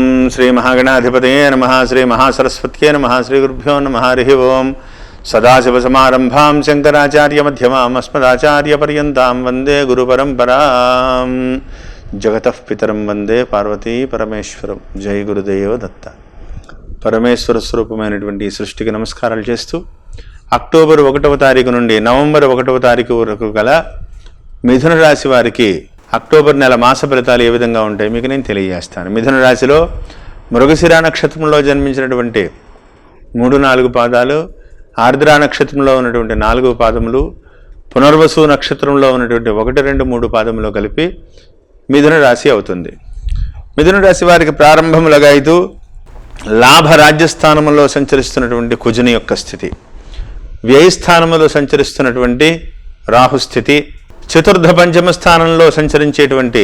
ఓం శ్రీ మహాగణాధిపతయే నమ శ్రీ మహాసరస్వత్యే నమ శ్రీ గురుభ్యో నమ హరి ఓం. సదాశివసమారంభాం శంకరాచార్యమధ్యమాం అస్మదాచార్యపర్యంతాం వందే గురుపరంపరాం. జగతః పితరం వందే పార్వతీ పరమేశ్వరం. జై గురుదేవ దత్త. పరమేశ్వర స్వరూపమైనటువంటి సృష్టికి నమస్కారాలు చేస్తూ అక్టోబర్ ఒకటవ తారీఖు నుండి నవంబర్ ఒకటవ తారీఖు వరకు గల మిథున రాశి వారికి అక్టోబర్ నెల మాస ఫలితాలు ఏ విధంగా ఉంటాయి మీకు నేను తెలియజేస్తాను. మిథున రాశిలో మృగశిర నక్షత్రంలో జన్మించినటువంటి మూడు నాలుగు పాదాలు ఆర్ద్రా నక్షత్రంలో ఉన్నటువంటి నాలుగు పాదములు పునర్వసు నక్షత్రంలో ఉన్నటువంటి ఒకటి రెండు మూడు పాదములు కలిపి మిథున రాశి అవుతుంది. మిథున రాశి వారికి ప్రారంభములుగా అయితే లాభ రాజ్యస్థానంలో సంచరిస్తున్నటువంటి కుజుని యొక్క స్థితి. వ్యయస్థానములో సంచరిస్తున్నటువంటి రాహుస్థితి చతుర్థ పంచమ స్థానంలో సంచరించేటువంటి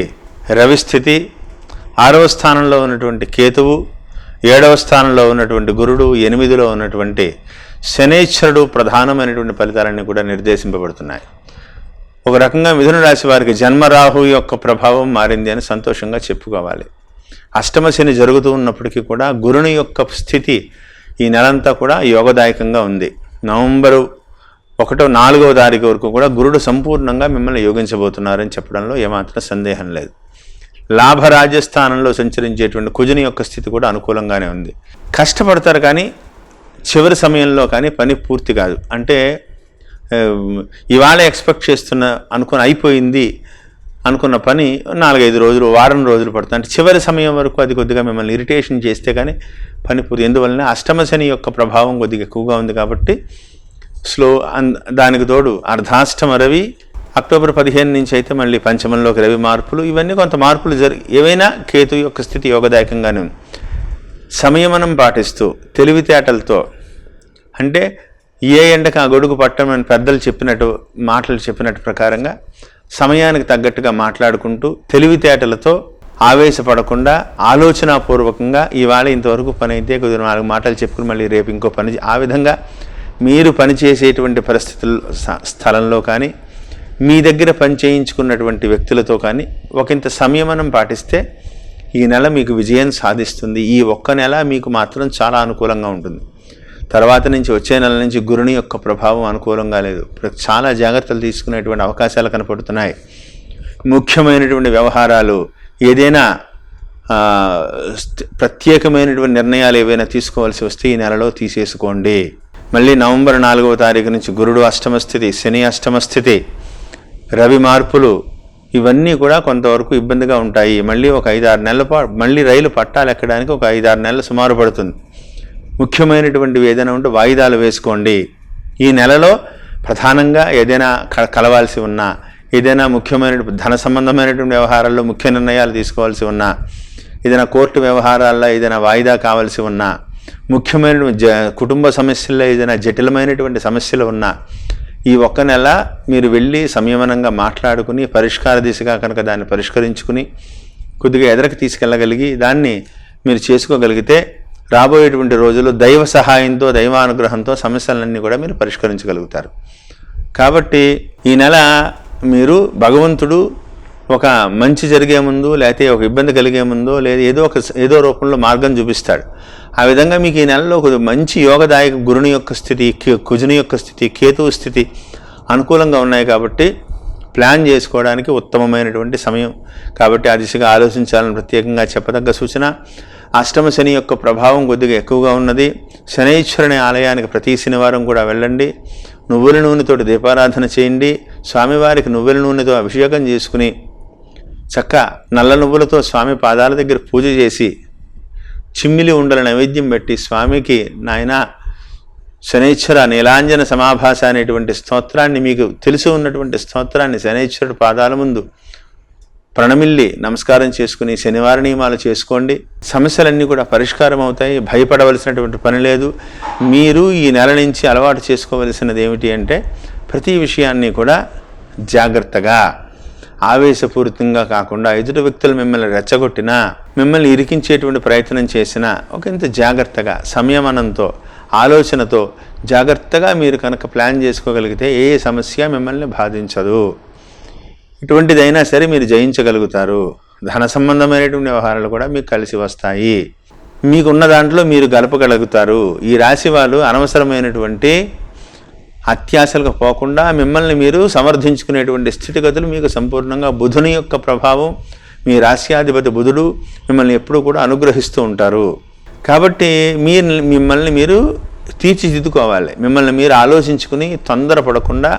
రవి స్థితి ఆరవ స్థానంలో ఉన్నటువంటి కేతువు ఏడవ స్థానంలో ఉన్నటువంటి గురుడు ఎనిమిదిలో ఉన్నటువంటి శనేశ్వరుడు ప్రధానమైనటువంటి ఫలితాలన్నీ కూడా నిర్దేశింపబడుతున్నాయి. ఒక రకంగా మిథున రాశి వారికి జన్మరాహు యొక్క ప్రభావం మారింది అని సంతోషంగా చెప్పుకోవాలి. అష్టమ శని జరుగుతూ ఉన్నప్పటికీ కూడా గురుని యొక్క స్థితి ఈ నెలంతా కూడా యోగదాయకంగా ఉంది. నవంబరు ఒకటో నాలుగవ తారీఖు వరకు కూడా గురుడు సంపూర్ణంగా మిమ్మల్ని యోగించబోతున్నారని చెప్పడంలో ఏమాత్రం సందేహం లేదు. లాభరాజ్యస్థానంలో సంచరించేటువంటి కుజుని యొక్క స్థితి కూడా అనుకూలంగానే ఉంది. కష్టపడతారు కానీ చివరి సమయంలో కానీ పని పూర్తి కాదు. అంటే ఇవాళ ఎక్స్పెక్ట్ చేస్తున్న అనుకుని అయిపోయింది అనుకున్న పని నాలుగైదు రోజులు వారం రోజులు పడుతుంది. అంటే చివరి సమయం వరకు అది కొద్దిగా మిమ్మల్ని ఇరిటేషన్ చేస్తే కానీ పని పూర్తి ఎందువలన అష్టమశని యొక్క ప్రభావం కొద్దిగా ఎక్కువగా ఉంది కాబట్టి స్లో దానికి తోడు అర్ధాష్టమ రవి అక్టోబర్ పదిహేను నుంచి అయితే మళ్ళీ పంచమంలోకి రవి మార్పులు ఇవన్నీ కొంత మార్పులు జరి ఏవైనా కేతు యొక్క స్థితి యోగదాయకంగానే. ఉంది సంయమనం పాటిస్తూ తెలివితేటలతో అంటే ఏ ఎండకు ఆ గొడుగు పట్టమని పెద్దలు చెప్పినట్టు మాటలు చెప్పినట్టు ప్రకారంగా సమయానికి తగ్గట్టుగా మాట్లాడుకుంటూ తెలివితేటలతో ఆవేశపడకుండా ఆలోచనాపూర్వకంగా ఇవాళ ఇంతవరకు పని అయితే కొద్దిగా నాలుగు మాటలు చెప్పుకుని మళ్ళీ రేపు ఇంకో పని ఆ విధంగా మీరు పనిచేసేటువంటి పరిస్థితుల్లో స్థలంలో కానీ మీ దగ్గర పని చేయించుకున్నటువంటి వ్యక్తులతో కానీ ఒకంత సంయమనం పాటిస్తే ఈ నెల మీకు విజయం సాధిస్తుంది. ఈ ఒక్క నెల మీకు మాత్రం చాలా అనుకూలంగా ఉంటుంది. తర్వాత నుంచి వచ్చే నెల నుంచి గురుని యొక్క ప్రభావం అనుకూలంగా లేదు. చాలా జాగ్రత్తలు తీసుకునేటువంటి అవకాశాలు కనపడుతున్నాయి. ముఖ్యమైనటువంటి వ్యవహారాలు ఏదైనా ప్రత్యేకమైనటువంటి నిర్ణయాలు ఏవైనా తీసుకోవాల్సి వస్తే ఈ నెలలో తీసేసుకోండి. మళ్ళీ నవంబర్ నాలుగవ తారీఖు నుంచి గురుడు అష్టమ స్థితి శని అష్టమ స్థితి రవి మార్పులు ఇవన్నీ కూడా కొంతవరకు ఇబ్బందిగా ఉంటాయి. మళ్ళీ ఒక ఐదారు నెలల పాటు మళ్ళీ రైలు పట్టాలు ఎక్కడానికి ఒక ఐదారు నెలలు సుమారు పడుతుంది. ముఖ్యమైనటువంటివి ఏదైనా ఉంటే వాయిదాలు వేసుకోండి. ఈ నెలలో ప్రధానంగా ఏదైనా కలవాల్సి ఉన్నా ఏదైనా ముఖ్యమైన ధన సంబంధమైనటువంటి వ్యవహారాల్లో ముఖ్య నిర్ణయాలు తీసుకోవాల్సి ఉన్నా ఏదైనా కోర్టు వ్యవహారాల్లో ఏదైనా వాయిదా కావాల్సి ఉన్నా ముఖ్యమైన జ కుటుంబ సమస్యల్లో ఏదైనా జటిలమైనటువంటి సమస్యలు ఉన్నా ఈ ఒక్క నెల మీరు వెళ్ళి సంయమనంగా మాట్లాడుకుని పరిష్కార దిశగా కనుక దాన్ని పరిష్కరించుకుని కొద్దిగా ఎదరకు తీసుకెళ్ళగలిగి దాన్ని మీరు చేసుకోగలిగితే రాబోయేటువంటి రోజుల్లో దైవ సహాయంతో దైవానుగ్రహంతో సమస్యలన్నీ కూడా మీరు పరిష్కరించగలుగుతారు. కాబట్టి ఈ నెల మీరు భగవంతుడు ఒక మంచి జరిగే ముందు లేకపోతే ఒక ఇబ్బంది కలిగే ముందు లేదా ఏదో ఒక ఏదో రూపంలో మార్గం చూపిస్తాడు. ఆ విధంగా మీకు ఈ నెలలో ఒక మంచి యోగదాయక గురుని యొక్క స్థితి కుజుని యొక్క స్థితి కేతువు స్థితి అనుకూలంగా ఉన్నాయి కాబట్టి ప్లాన్ చేసుకోవడానికి ఉత్తమమైనటువంటి సమయం. కాబట్టి ఆ దిశగా ఆలోచించాలని ప్రత్యేకంగా చెప్పదగ్గ సూచన అష్టమ శని యొక్క ప్రభావం కొద్దిగా ఎక్కువగా ఉన్నది. శనైశ్వరుని ఆలయానికి ప్రతి శనివారం కూడా వెళ్ళండి. నువ్వుల నూనెతోటి దీపారాధన చేయండి. స్వామివారికి నువ్వుల నూనెతో అభిషేకం చేసుకుని చక్క నల్ల నువ్వులతో స్వామి పాదాల దగ్గర పూజ చేసి చిమ్మిలి ఉండల నైవేద్యం పెట్టి స్వామికి నాయన శనైశ్వర నీలాంజన సమాభాష అనేటువంటి స్తోత్రాన్ని మీకు తెలిసి ఉన్నటువంటి స్తోత్రాన్ని శనైశ్వరుడు పాదాల ముందు ప్రణమిల్లి నమస్కారం చేసుకుని శనివార నియమాలు చేసుకోండి. సమస్యలన్నీ కూడా పరిష్కారం అవుతాయి. భయపడవలసినటువంటి పని లేదు. మీరు ఈ నెల నుంచి అలవాటు చేసుకోవలసినది ఏమిటి అంటే ప్రతి విషయాన్ని కూడా జాగ్రత్తగా ఆవేశపూరితంగా కాకుండా ఎదుటి వ్యక్తులు మిమ్మల్ని రెచ్చగొట్టినా మిమ్మల్ని ఇరికించేటువంటి ప్రయత్నం చేసినా ఒక ఇంత జాగ్రత్తగా సంయమనంతో ఆలోచనతో జాగ్రత్తగా మీరు కనుక ప్లాన్ చేసుకోగలిగితే ఏ సమస్య మిమ్మల్ని బాధించదు. ఇటువంటిదైనా సరే మీరు జయించగలుగుతారు. ధన సంబంధమైనటువంటి వ్యవహారాలు కూడా మీకు కలిసి వస్తాయి. మీకున్న దాంట్లో మీరు గలపగలుగుతారు ఈ రాశి వాళ్ళు అనవసరమైనటువంటి అత్యాశలకు పోకుండా మిమ్మల్ని మీరు సమర్థించుకునేటువంటి స్థితిగతులు మీకు సంపూర్ణంగా బుధుని యొక్క ప్రభావం మీ రాశ్యాధిపతి బుధుడు మిమ్మల్ని ఎప్పుడూ కూడా అనుగ్రహిస్తూ ఉంటారు. కాబట్టి మీ మిమ్మల్ని మీరు తీర్చిదిద్దుకోవాలి. మిమ్మల్ని మీరు ఆలోచించుకుని తొందరపడకుండా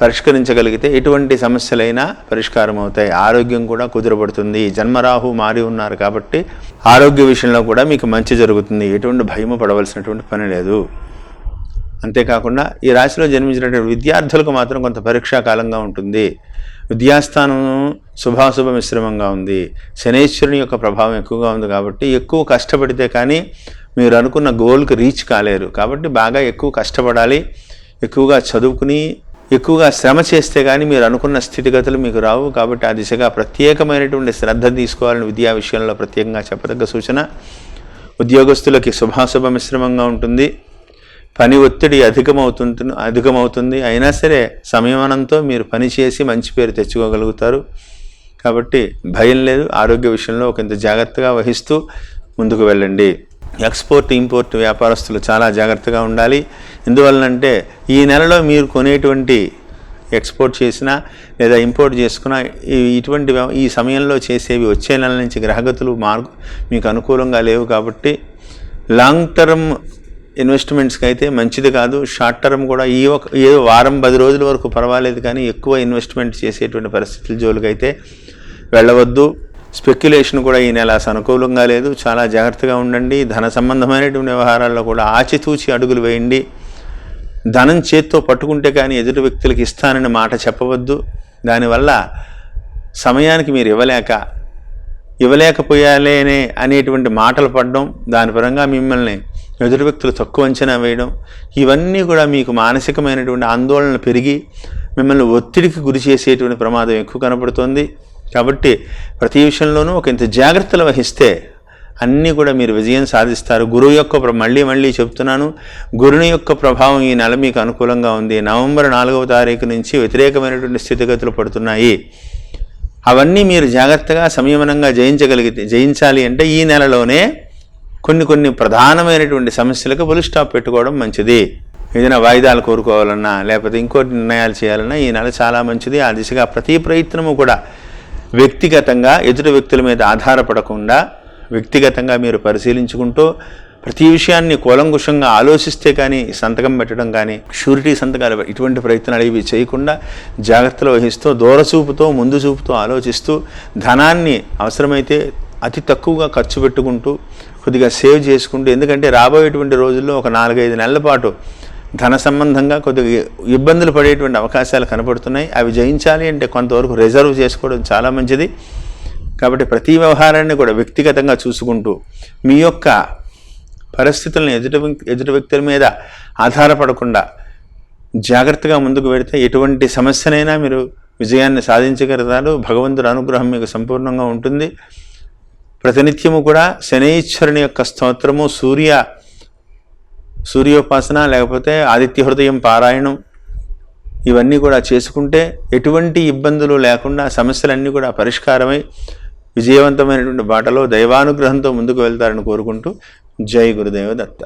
పరిష్కరించగలిగితే ఎటువంటి సమస్యలైనా పరిష్కారం అవుతాయి. ఆరోగ్యం కూడా కుదురపడుతుంది. జన్మరాహు మారి ఉన్నారు కాబట్టి ఆరోగ్య విషయంలో కూడా మీకు మంచి జరుగుతుంది. ఎటువంటి భయము పడవలసినటువంటి పని లేదు. అంతేకాకుండా ఈ రాశిలో జన్మించినటువంటి విద్యార్థులకు మాత్రం కొంత పరీక్షా కాలంగా ఉంటుంది. విద్యాస్థానం శుభాశుభ మిశ్రమంగా ఉంది. శనేశ్వరుని యొక్క ప్రభావం ఎక్కువగా ఉంది కాబట్టి ఎక్కువ కష్టపడితే కానీ మీరు అనుకున్న గోల్కి రీచ్ కాలేరు. కాబట్టి బాగా ఎక్కువ కష్టపడాలి. ఎక్కువగా చదువుకుని ఎక్కువగా శ్రమ చేస్తే కానీ మీరు అనుకున్న స్థితిగతులు మీకు రావు. కాబట్టి ఆ దిశగా ప్రత్యేకమైనటువంటి శ్రద్ధ తీసుకోవాలని విద్యా విషయంలో ప్రత్యేకంగా చెప్పదగ్గ సూచన. ఉద్యోగస్తులకి శుభాశుభ మిశ్రమంగా ఉంటుంది. పని ఒత్తిడి అధికమవుతుంటు అధికమవుతుంది. అయినా సరే సంయమనంతో మీరు పని చేసి మంచి పేరు తెచ్చుకోగలుగుతారు. కాబట్టి భయం లేదు. ఆరోగ్య విషయంలో ఒకంత జాగ్రత్తగా వహిస్తూ ముందుకు వెళ్ళండి. ఎక్స్పోర్ట్ ఇంపోర్ట్ వ్యాపారస్తులు చాలా జాగ్రత్తగా ఉండాలి. ఎందువల్లంటే ఈ నెలలో మీరు కొనేటువంటి ఎక్స్పోర్ట్ చేసినా లేదా ఇంపోర్ట్ చేసుకున్న ఇటువంటి ఈ సమయంలో చేసేవి వచ్చే నెల నుంచి గ్రహగతులు మార్పు మీకు అనుకూలంగా లేవు కాబట్టి లాంగ్ టర్మ్ ఇన్వెస్ట్మెంట్స్కి అయితే మంచిది కాదు. షార్ట్ టర్మ్ కూడా ఈ ఒక ఏ వారం పది రోజుల వరకు పర్వాలేదు కానీ ఎక్కువ ఇన్వెస్ట్మెంట్ చేసేటువంటి పరిస్థితుల జోలికైతే వెళ్ళవద్దు. స్పెక్యులేషన్ కూడా ఈ నెల అనుకూలంగా లేదు. చాలా జాగ్రత్తగా ఉండండి. ధన సంబంధమైనటువంటి వ్యవహారాల్లో కూడా ఆచితూచి అడుగులు వేయండి. ధనం చేత్తో పట్టుకుంటే కానీ ఎదుటి వ్యక్తులకు ఇస్తానని మాట చెప్పవద్దు. దానివల్ల సమయానికి మీరు ఇవ్వలేక ఇవ్వలేకపోయాలేనే అనేటువంటి మాటలు పడడం దాని పరంగా మిమ్మల్ని ఎదురు వ్యక్తులు తక్కువ అంచనా వేయడం ఇవన్నీ కూడా మీకు మానసికమైనటువంటి ఆందోళన పెరిగి మిమ్మల్ని ఒత్తిడికి గురి చేసేటువంటి ప్రమాదం ఎక్కువ కనపడుతుంది. కాబట్టి ప్రతి విషయంలోనూ ఒక ఇంత జాగ్రత్తలు వహిస్తే అన్నీ కూడా మీరు విజయం సాధిస్తారు. గురువు యొక్క మళ్ళీ మళ్ళీ చెప్తున్నాను గురుని యొక్క ప్రభావం ఈ నెల మీకు అనుకూలంగా ఉంది. నవంబర్ నాలుగవ తారీఖు నుంచి వ్యతిరేకమైనటువంటి స్థితిగతులు పడుతున్నాయి. అవన్నీ మీరు జాగ్రత్తగా సంయమనంగా జయించగలిగితే జయించాలి అంటే ఈ నెలలోనే కొన్ని కొన్ని ప్రధానమైనటువంటి సమస్యలకు బుల్ స్టాప్ పెట్టుకోవడం మంచిది. ఏదైనా వాయిదాలు కోరుకోవాలన్నా లేకపోతే ఇంకోటి నిర్ణయాలు చేయాలన్నా ఈ నెల చాలా మంచిది. ఆ దిశగా ప్రతి ప్రయత్నము కూడా వ్యక్తిగతంగా ఎదుటి వ్యక్తుల మీద ఆధారపడకుండా వ్యక్తిగతంగా మీరు పరిశీలించుకుంటూ ప్రతి విషయాన్ని కూలంకుషంగా ఆలోచిస్తే కానీ సంతకం పెట్టడం కానీ షూరిటీ సంతకాలు ఇటువంటి ప్రయత్నాలు ఇవి చేయకుండా జాగ్రత్తలు వహిస్తూ దూరచూపుతో ముందు చూపుతో ఆలోచిస్తూ ధనాన్ని అవసరమైతే అతి తక్కువగా ఖర్చు పెట్టుకుంటూ కొద్దిగా సేవ్ చేసుకుంటూ ఎందుకంటే రాబోయేటువంటి రోజుల్లో ఒక నాలుగైదు నెలల పాటు ధన సంబంధంగా కొద్దిగా ఇబ్బందులు పడేటువంటి అవకాశాలు కనపడుతున్నాయి. అవి జయించాలి అంటే కొంతవరకు రిజర్వ్ చేసుకోవడం చాలా మంచిది. కాబట్టి ప్రతి వ్యవహారాన్ని కూడా వ్యక్తిగతంగా చూసుకుంటూ మీ యొక్క పరిస్థితులను ఎదుటి ఎదుటి వ్యక్తుల మీద ఆధారపడకుండా జాగ్రత్తగా ముందుకు వెడితే ఎటువంటి సమస్యనైనా మీరు విజయాన్ని సాధించగలుగుతారు భగవంతుడు అనుగ్రహం మీకు సంపూర్ణంగా ఉంటుంది. ప్రతినిత్యము కూడా శనీశ్వరుని యొక్క స్తోత్రము సూర్య సూర్యోపాసన లేకపోతే ఆదిత్య హృదయం పారాయణం ఇవన్నీ కూడా చేసుకుంటే ఎటువంటి ఇబ్బందులు లేకుండా సమస్యలన్నీ కూడా పరిష్కారమై విజయవంతమైనటువంటి బాటలో దైవానుగ్రహంతో ముందుకు వెళ్తారని కోరుకుంటూ జై గురుదేవ దత్త.